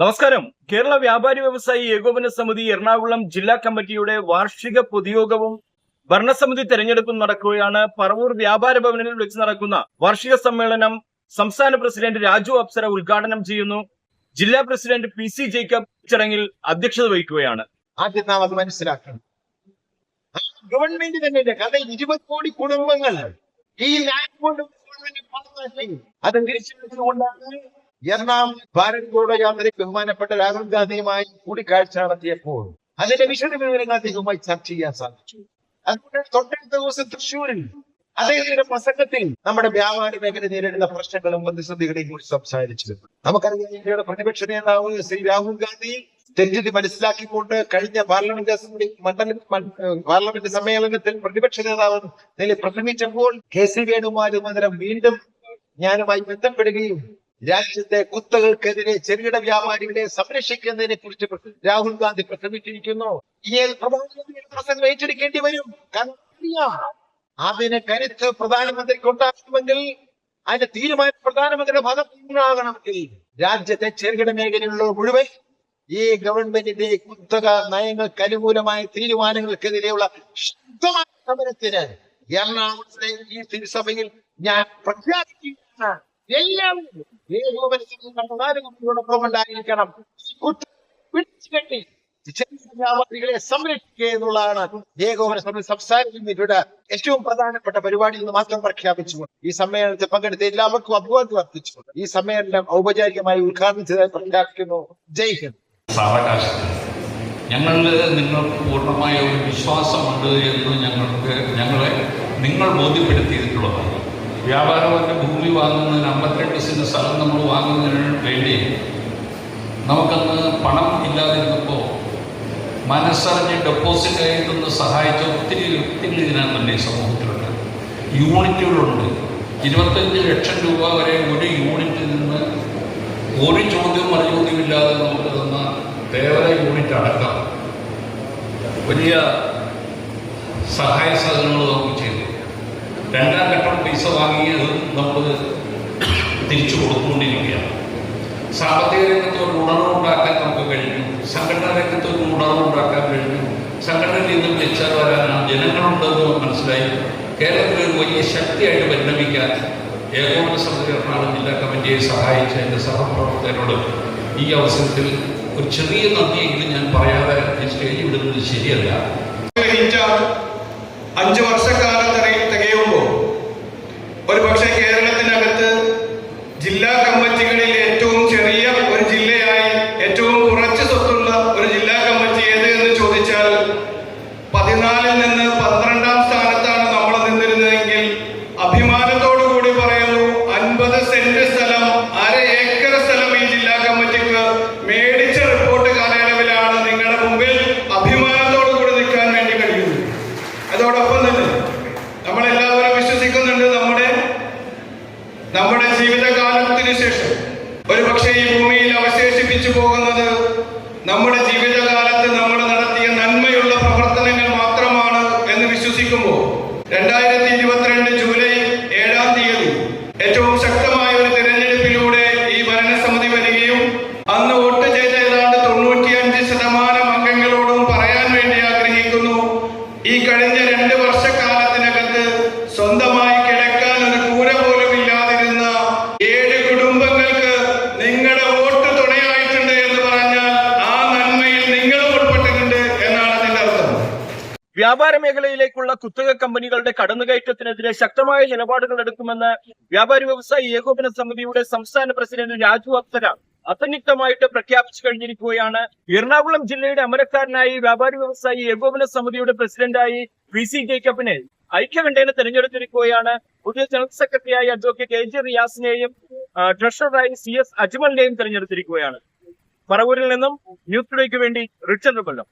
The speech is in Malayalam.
നമസ്കാരം. കേരള വ്യാപാരി വ്യവസായി ഏകോപന സമിതി എറണാകുളം ജില്ലാ കമ്മിറ്റിയുടെ വാർഷിക പൊതുയോഗവും ഭരണസമിതി തെരഞ്ഞെടുപ്പും നടക്കുകയാണ്. പറവൂർ വ്യാപാര ഭവനിൽ വെച്ച് നടക്കുന്ന വാർഷിക സമ്മേളനം സംസ്ഥാന പ്രസിഡന്റ് രാജു അപ്സര ഉദ്ഘാടനം ചെയ്യുന്നു. ജില്ലാ പ്രസിഡന്റ് പി സി ജേക്കബ് ചടങ്ങിൽ അധ്യക്ഷത വഹിക്കുകയാണ്. ആദ്യം നാം അത് മനസ്സിലാക്കണം ഗവൺമെന്റ് തന്നെ കഥ ഇരുപത് കോടി കുടുംബങ്ങൾ ഈ ലാൻഡ് ഗവൺമെന്റ്. അത് തിരിച്ചെടുത്തുകൊണ്ടാണ് എറണാകുളം ഭാരത് ജോഡോ ബഹുമാനപ്പെട്ട രാഹുൽ ഗാന്ധിയുമായി കൂടിക്കാഴ്ച നടത്തിയപ്പോൾ അതിന്റെ വിശദവിവരങ്ങൾ അദ്ദേഹവുമായി ചർച്ച ചെയ്യാൻ സാധിച്ചു. അതുകൊണ്ട് തൊട്ടടുത്ത ദിവസം തൃശ്ശൂരിൽ അദ്ദേഹത്തിന്റെ പ്രസംഗത്തിൽ നമ്മുടെ വ്യാപാര മേഖല നേരിടുന്ന പ്രശ്നങ്ങളും പ്രതിസന്ധികളെയും കുറിച്ച് സംസാരിച്ചു. നമുക്കറിയാം ഇന്ത്യയുടെ പ്രതിപക്ഷ നേതാവ് ശ്രീ രാഹുൽ ഗാന്ധി തെറ്റിദ്ധി മനസ്സിലാക്കിക്കൊണ്ട് കഴിഞ്ഞ പാർലമെന്റ് മണ്ഡല പാർലമെന്റ് സമ്മേളനത്തിൽ പ്രതിപക്ഷ നേതാവ് നില പ്രസംഗിച്ചപ്പോൾ കെ സി വേണുമാരും അന്നേരം വീണ്ടും ഞാനുമായി ബന്ധപ്പെടുകയും രാജ്യത്തെ കുത്തകൾക്കെതിരെ ചെറുകിട വ്യാപാരികളെ സംരക്ഷിക്കുന്നതിനെ കുറിച്ച് രാഹുൽ ഗാന്ധി പ്രസംഗിച്ചിരിക്കുന്നു. ഏറ്റെടുക്കേണ്ടി വരും. അതിന് കരുത്ത് പ്രധാനമന്ത്രിക്ക് ഉണ്ടാകണമെങ്കിൽ അതിന്റെ തീരുമാനം പ്രധാനമന്ത്രിയുടെ ഭാഗത്ത് നിന്നാകണമെങ്കിൽ രാജ്യത്തെ ചെറുകിട മേഖലയിലുള്ള മുഴുവൻ ഈ ഗവൺമെന്റിന്റെ കുത്തക നയങ്ങൾക്ക് അനുകൂലമായ തീരുമാനങ്ങൾക്കെതിരെയുള്ള ശക്തമായ സമരത്തിന് എറണാകുളത്തെ ഈ തിരുസഭയിൽ ഞാൻ പ്രഖ്യാപിക്കുകയാണ് എല്ലാവരും പ്രധാനമന്ത്രിയോടൊപ്പം ഉണ്ടായിരിക്കണം പിടിച്ചുകെട്ടി വ്യാപാരികളെ സംരക്ഷിക്കുക എന്നുള്ളതാണ് ഏകോപന സമിതി സംസാരിക്കുന്നതിലൂടെ ഏറ്റവും പ്രധാനപ്പെട്ട പരിപാടി എന്ന് മാത്രം പ്രഖ്യാപിച്ചുകൊണ്ട് ഈ സമ്മേളനത്തിൽ പങ്കെടുത്ത എല്ലാവർക്കും അഭിവാദ്യം അർപ്പിച്ചുകൊണ്ട് ഈ സമ്മേളനം ഔപചാരികമായി ഉദ്ഘാടനം പ്രഖ്യാപിക്കുന്നു. ജയ് ഹിന്ദ്. ഞങ്ങളിൽ നിങ്ങൾക്ക് പൂർണമായ ഒരു വിശ്വാസമുണ്ട് എന്ന് ഞങ്ങൾക്ക് ഞങ്ങളെ നിങ്ങൾ ബോധ്യപ്പെടുത്തിയിട്ടുള്ളതാണ്. വ്യാപാരവന്റെ ഭൂമി വാങ്ങുന്നതിന് അമ്പത്തിരണ്ട് സെന്റ് സ്ഥലം നമ്മൾ വാങ്ങുന്നതിന് വേണ്ടി നമുക്കന്ന് പണം ഇല്ലാതിരുന്നപ്പോൾ മനസ്സറിഞ്ഞ് ഡെപ്പോസിറ്റ് ആയിട്ടൊന്ന് സഹായിച്ച ഒത്തിരി വ്യക്തികൾ ഇതിനകത്തുണ്ട് ഈ സമൂഹത്തിലുണ്ട്. യൂണിറ്റുകളുണ്ട്. ഇരുപത്തഞ്ച് ലക്ഷം രൂപ വരെ ഒരു യൂണിറ്റിൽ നിന്ന് ഒരു ചോദ്യവും മറുചോദ്യമില്ലാതെ നമുക്ക് തന്ന ദേവത യൂണിറ്റ് അടക്കം. വലിയ സഹായ സാധനങ്ങൾ നമുക്ക് ചെയ്തു. രണ്ടാം ഘട്ടം പൈസ വാങ്ങിയത് നമ്മൾ തിരിച്ചു കൊടുത്തുകൊണ്ടിരിക്കുകയാണ്. സാമ്പത്തിക രംഗത്ത് ഒരു ഉണർവുണ്ടാക്കാൻ നമുക്ക് കഴിഞ്ഞു. സംഘടനാ രംഗത്ത് ഒരു ഉണർവുണ്ടാക്കാൻ കഴിഞ്ഞു. സംഘടനയിൽ നിന്ന് മെച്ചാൽ വരാനാണ് ജനങ്ങളുണ്ടെന്ന് മനസ്സിലായി. കേരളത്തിൽ ഒരു വലിയ ശക്തിയായിട്ട് പരിണമിക്കാൻ ഏകോപന സമിതി ജില്ലാ കമ്മിറ്റിയെ സഹായിച്ച എന്റെ സഹപ്രവർത്തകരോട് ഈ അവസരത്തിൽ ഒരു ചെറിയ നന്ദിയെങ്കിലും ഞാൻ പറയാതെ സ്റ്റേജ് വിടുന്നത് ശരിയല്ല. അഞ്ച് വർഷം പക്ഷേ ഒരു പക്ഷേ ഈ ഭൂമിയിൽ അവശേഷിപ്പിച്ചു പോകുന്നത് നമ്മുടെ ജീവിതകാലത്ത് നമ്മൾ നടത്തിയ നന്മയുള്ള പ്രവർത്തനങ്ങൾ മാത്രമാണ് എന്ന് വിശ്വസിക്കുമ്പോൾ രണ്ടായിരത്തി ഇരുപത്തിരണ്ട് ജൂലൈ വ്യാപാര മേഖലയിലേക്കുള്ള കുത്തക കമ്പനികളുടെ കടന്നുകയറ്റത്തിനെതിരെ ശക്തമായ നിലപാടുകൾ എടുക്കുമെന്ന് വ്യാപാരി വ്യവസായി ഏകോപന സമിതിയുടെ സംസ്ഥാന പ്രസിഡന്റ് രാജു അപ്സര അസന്നിഗ്ധമായിട്ട് പ്രഖ്യാപിച്ചു കഴിഞ്ഞിരിക്കുകയാണ്. എറണാകുളം ജില്ലയുടെ അമരക്കാരനായി വ്യാപാരി വ്യവസായി ഏകോപന സമിതിയുടെ പ്രസിഡന്റായി പി സി ജേക്കബിനെ ഐക്യകണ്ഠേന തെരഞ്ഞെടുത്തിരിക്കുകയാണ്. പുതിയ ജനറൽ സെക്രട്ടറിയായി അഡ്വക്കേറ്റ് എ ജെ റിയാസിനെയും ട്രഷററായി സി എസ് അജ്മലിനെയും തെരഞ്ഞെടുത്തിരിക്കുകയാണ്. പറവൂരിൽ നിന്നും ന്യൂസ് ടുഡേക്ക് വേണ്ടി റിച്ചർഡ് കൊല്ലം